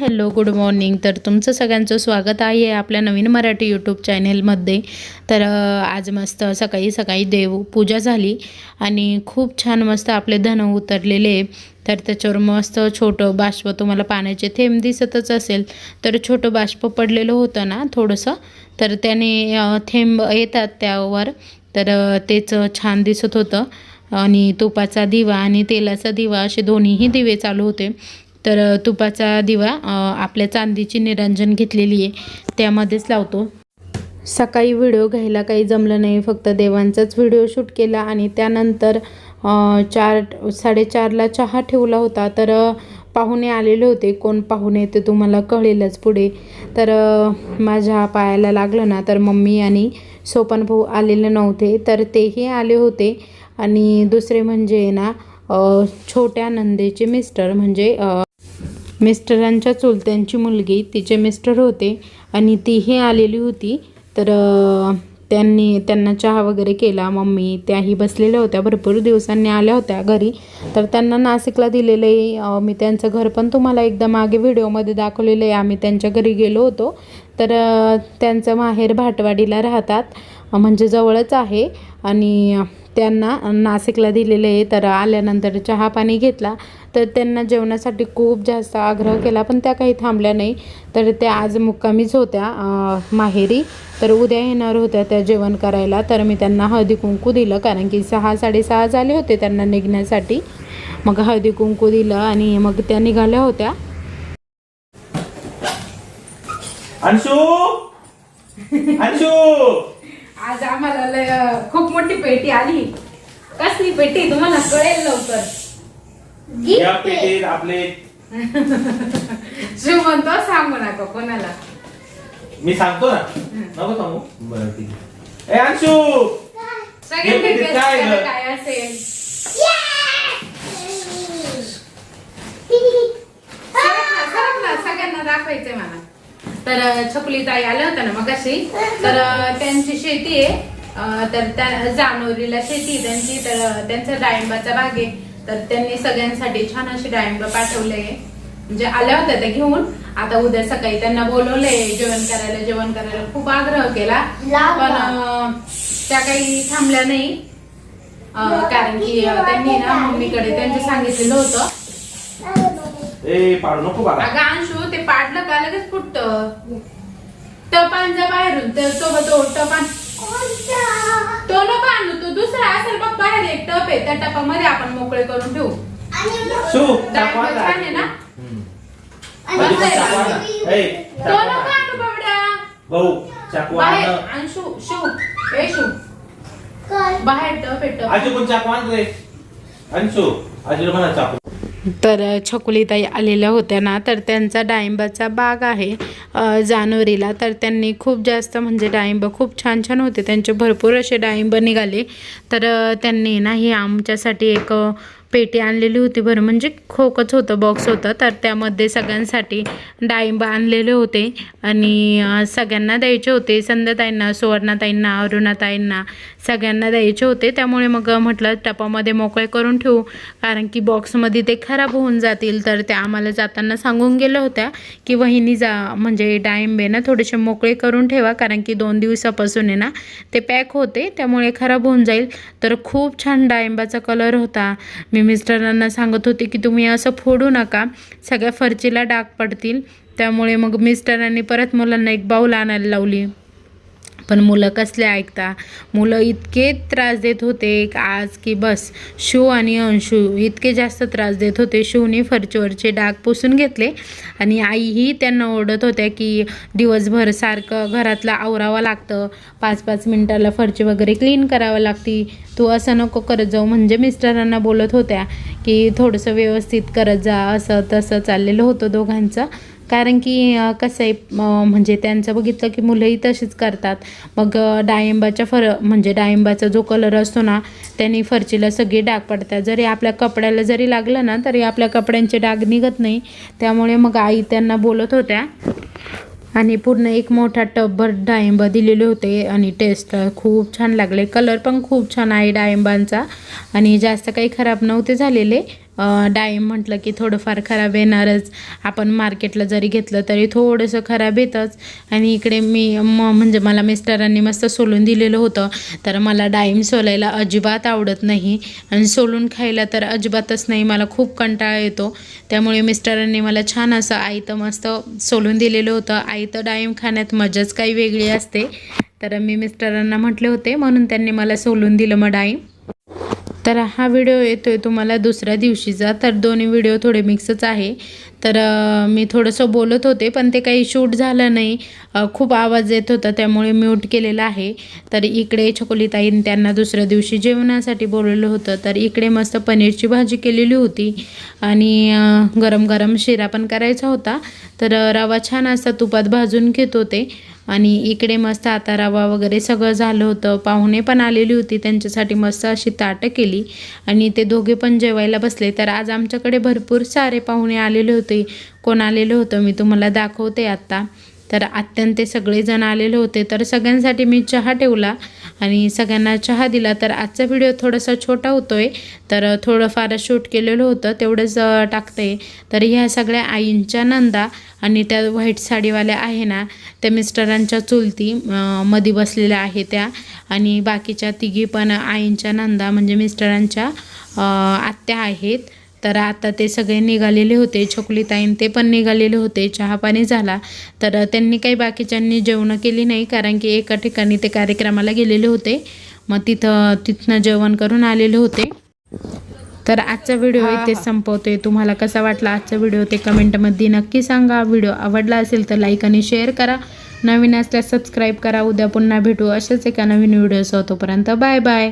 Hello good morning. तर तुमचं सगळ्यांचं स्वागत आहे आपल्या नवीन मराठी यूट्यूब चॅनेलमध्ये. तर आज मस्त सकाळी सकाळी देव पूजा झाली आणि खूप छान मस्त आपले धन उतरलेले तर त्याच्यावर मस्त छोटं बाष्प तुम्हाला पाण्याचे थेंब दिसतच असेल. तर छोटं बाष्प पडलेलं होतं ना थोडंसं. तर त्याने थेंब येतात त्यावर. तर तेच छान दिसत होतं. आणि तुपाचा दिवा आणि तेलाचा दिवा असे दोन्हीही दिवे चालू होते. तर तुपाचा दिवा आपल्या चांदीची निरंजन घेतलेली आहे. त्यामध्येच लावतो. सकाळी व्हिडिओ घ्यायला काही जमलं नाही. फक्त देवांचाच व्हिडिओ शूट केला आणि त्यानंतर चार साडेचारला चहा ठेवला होता. तर पाहुणे आलेले होते. कोण पाहुणे ते तुम्हाला कळेलच पुढे. तर माझ्या पायाला लागलं ना तर मम्मी आणि सोपन भाऊ आलेले नव्हते. तर तेही आले होते. आणि दुसरे म्हणजे ना छोट्या नंदेचे मिस्टर म्हणजे मिस्टरांच्या चुलत्यांची मुलगी तिचे मिस्टर होते आणि तीही आलेली होती. तर त्यांनी त्यांना चहा वगैरे केला. मम्मी त्याही बसलेल्या होत्या. भरपूर दिवसांनी आल्या होत्या घरी. तर त्यांना नाशिकला दिलेलं आहे. मी त्यांचं घर पण तुम्हाला एकदा मागे व्हिडिओमध्ये दाखवलेलं आहे. आम्ही त्यांच्या घरी गेलो होतो. तर त्यांचं माहेर भाटवाडीला राहतात. म्हणजे जवळच आहे. आणि त्यांना नाशिकला दिलेले आहे. तर आल्यानंतर चहा पाणी घेतला. तर त्यांना जेवणासाठी खूप जास्त आग्रह केला पण त्या काही थांबल्या नाही. तर त्या आज मुक्कामीच होत्या माहेरी. तर उद्या येणार होत्या त्या जेवण करायला. तर मी त्यांना हळदी कुंकू दिलं कारण की सहा साडेसहा झाले होते त्यांना निघण्यासाठी. मग हळदी कुंकू दिलं आणि मग त्या निघाल्या होत्या. अंशू! अंशू! आज आम्हाला खूप मोठी पेटी आली. कसली पेटी तुम्हाला कळेल लवकर. या पेटीत आपले श्रीमंत सांगू नका कोणाला. मी सांगतो ना. नको सांगू. बरं ठीक आहे. ए अंशू! सगळ्यांनी पेटीत guess काय असेल? सरक ना, सरक ना, सगळ्यांना दाखवायचंय मला तर छकुली ताई आल्या होत्या ना मग अशी तर त्यांची शेती आहे. तर त्या जानोरीला शेती आहे त्यांची. तर त्यांचा डाळिंबाचा बाग आहे. तर त्यांनी सगळ्यांसाठी छान अशी डाळिंब पाठवले म्हणजे आल्या होत्या त्या घेऊन. आता उद्या सकाळी त्यांना बोलवलंय. जेवण करायला जेवण करायला खूप आग्रह केला. पण त्या काही थांबल्या नाही. कारण की त्यांनी ना मम्मीकडे त्यांचे सांगितलेलं होतं. अगं अंशू ते फुटत टपान जा बाहेरून ते सोबत तो टपान तो नको आणू तो दुसरा असेल बघ बाहेर एक टप आहे. त्या टपामध्ये आपण मोकळे करून ठेवू. शू छान आहे ना? आहे. तो नको आण. बाबड्या. बाहेर. अंशू शिव ए शिव बाहेर टप आहे टप. आजी कोण चाकू आण रे अंशू आजीला म्हणा चाकू. तर छकुलीताई आलेल्या होत्या ना तर त्यांचा डाळिंबाचा बाग आहे जानेवारीला. तर त्यांनी खूप जास्त म्हणजे डाळिंब खूप छान छान होते. त्यांचे भरपूर असे डाळिंब निघाले. तर त्यांनी ना ही आमच्यासाठी एक पेटी आणलेली होती बरं. म्हणजे खोकच होतं बॉक्स होतं. तर त्यामध्ये सगळ्यांसाठी डाळिंब आणलेले होते आणि सगळ्यांना द्यायचे होते. संध्याताईंना सुवर्णाताईंना अरुणाताईंना सगळ्यांना द्यायचे होते. त्यामुळे मग म्हटलं टपामध्ये मोकळे करून ठेवू. कारण की बॉक्समध्ये ते खराब होऊन जातील. तर त्या आम्हाला जाताना सांगून गेल्या होत्या की वहिनी जा म्हणजे डाळिंबे ना थोडेसे मोकळे करून ठेवा. कारण की दोन दिवसापासून आहे ना ते पॅक होते. त्यामुळे खराब होऊन जाईल. तर खूप छान डाळिंबाचा कलर होता. मी मिस्टरांना सांगत होते की तुम्ही असं फोडू नका. सगळ्या फरचीला डाग पडतील. त्यामुळे मग मिस्टरांनी परत मुलांना एक बाऊल आणायला लावली. पण मुलं कसले ऐकता? मुलं इतके त्रास देत होते आज की बस शिव आणि अंशू इतके जास्त त्रास देत होते शिवने फरचीवरचे डाग पुसून घेतले आणि आईही त्यांना ओरडत होत्या की दिवसभर सारखं घरातलं आवरावं लागतं पाच पाच मिनटाला फरची वगैरे क्लीन करावं लागती. तू असं नको करत जाऊ म्हणजे मिस्टरांना बोलत होत्या की थोडंसं व्यवस्थित करत जा असं तसं चाललेलं होतं दोघांचं. कारण की कसं आहे म्हणजे त्यांचं बघितलं की मुलंही तशीच करतात. मग डाळिंबाच्या फर म्हणजे डाळिंबाचा जो कलर असतो ना त्याने फरचीला सगळे डाग पडतात. जरी आपल्या कपड्याला जरी लागलं ना तरी आपल्या कपड्यांचे डाग निघत नाही. त्यामुळे मग आई त्यांना बोलत होत्या. आणि पूर्ण एक मोठा टबभर डाळिंब दिलेले होते. आणि टेस्ट खूप छान लागले. कलर पण खूप छान आहे डाळिंबांचा. आणि जास्त काही खराब नव्हते झालेले. डाळिंब म्हटलं की थोडंफार खराब येणारच. आपण मार्केटला जरी घेतलं तरी थोडंसं खराब येतंच. आणि इकडे मी म म्हणजे मला मिस्टरांनी मस्त सोलून दिलेलं होतं. तर मला डाळिंब सोलायला अजिबात आवडत नाही. आणि सोलून खायला तर अजिबातच नाही मला खूप कंटाळा येतो. त्यामुळे मिस्टरांनी मला छान असं आई तर मस्त सोलून दिलेलं होतं. आई तर डाळिंब खाण्यात मजाच काही वेगळी असते. तर मी मिस्टरांना म्हटले होते म्हणून त्यांनी मला सोलून दिलं मग डाळिंब. तर हा व्हिडिओ येतोय तुम्हाला दुसऱ्या दिवशीचा. तर दोन्ही व्हिडिओ थोडे मिक्सच आहे. तर मी थोडंसं बोलत होते पण ते काही शूट झालं नाही. खूप आवाज येत होता त्यामुळे म्यूट केलेला आहे. तर इकडे छकोलीताईन त्यांना दुसऱ्या दिवशी जेवणासाठी बोलवलं होतं. तर इकडे मस्त पनीरची भाजी केलेली होती. आणि गरम गरम शिरा पण करायचा होता. तर रवा छान असा तुपात भाजून घेत होते. आणि इकडे मस्त आता रवा वगैरे सगळं झालं होतं. पाहुणे पण आलेली होती त्यांच्यासाठी मस्त अशी ताटं केली. आणि ते दोघे पण जेवायला बसले. तर आज आमच्याकडे भरपूर सारे पाहुणे आलेले होते. कोण आलेलं होतं मी तुम्हाला दाखवते आत्ता तर अत्यंत ते सगळेजण आलेले होते. तर सगळ्यांसाठी मी चहा ठेवला आणि सगळ्यांना चहा दिला. तर आजचा व्हिडिओ थोडासा छोटा होतो आहे तर थोडंफार शूट केलेलं होतं. तेवढंच टाकते. तर ह्या सगळ्या आईंच्या नंदा आणि त्या व्हाईट साडीवाल्या आहे ना त्या मिस्टरांच्या चुलती मध्ये बसलेल्या आहे त्या. आणि बाकीच्या तिघी पण आईंच्या नंदा म्हणजे मिस्टरांच्या आत्या आहेत. तर आता ते सगळे निघालेले होते. छकुलीताईन ते पण निघालेले होते. चहापाणी झाला. तर त्यांनी काही बाकीच्यांनी जेवणं केली नाही कारण की एका ठिकाणी ते कार्यक्रमाला गेलेले होते. मग तिथं तिथनं जेवण करून आलेले होते. तर आजचा व्हिडिओ इथे संपवतोय तुम्हाला कसा वाटला आजचा व्हिडिओ? ते कमेंटमध्ये नक्की सांगा. व्हिडिओ आवडला असेल तर लाईक आणि शेअर करा. नवीन असल्यास सबस्क्राईब करा. उद्या पुन्हा भेटू असेच एका नवीन व्हिडिओ तोपर्यंत बाय बाय.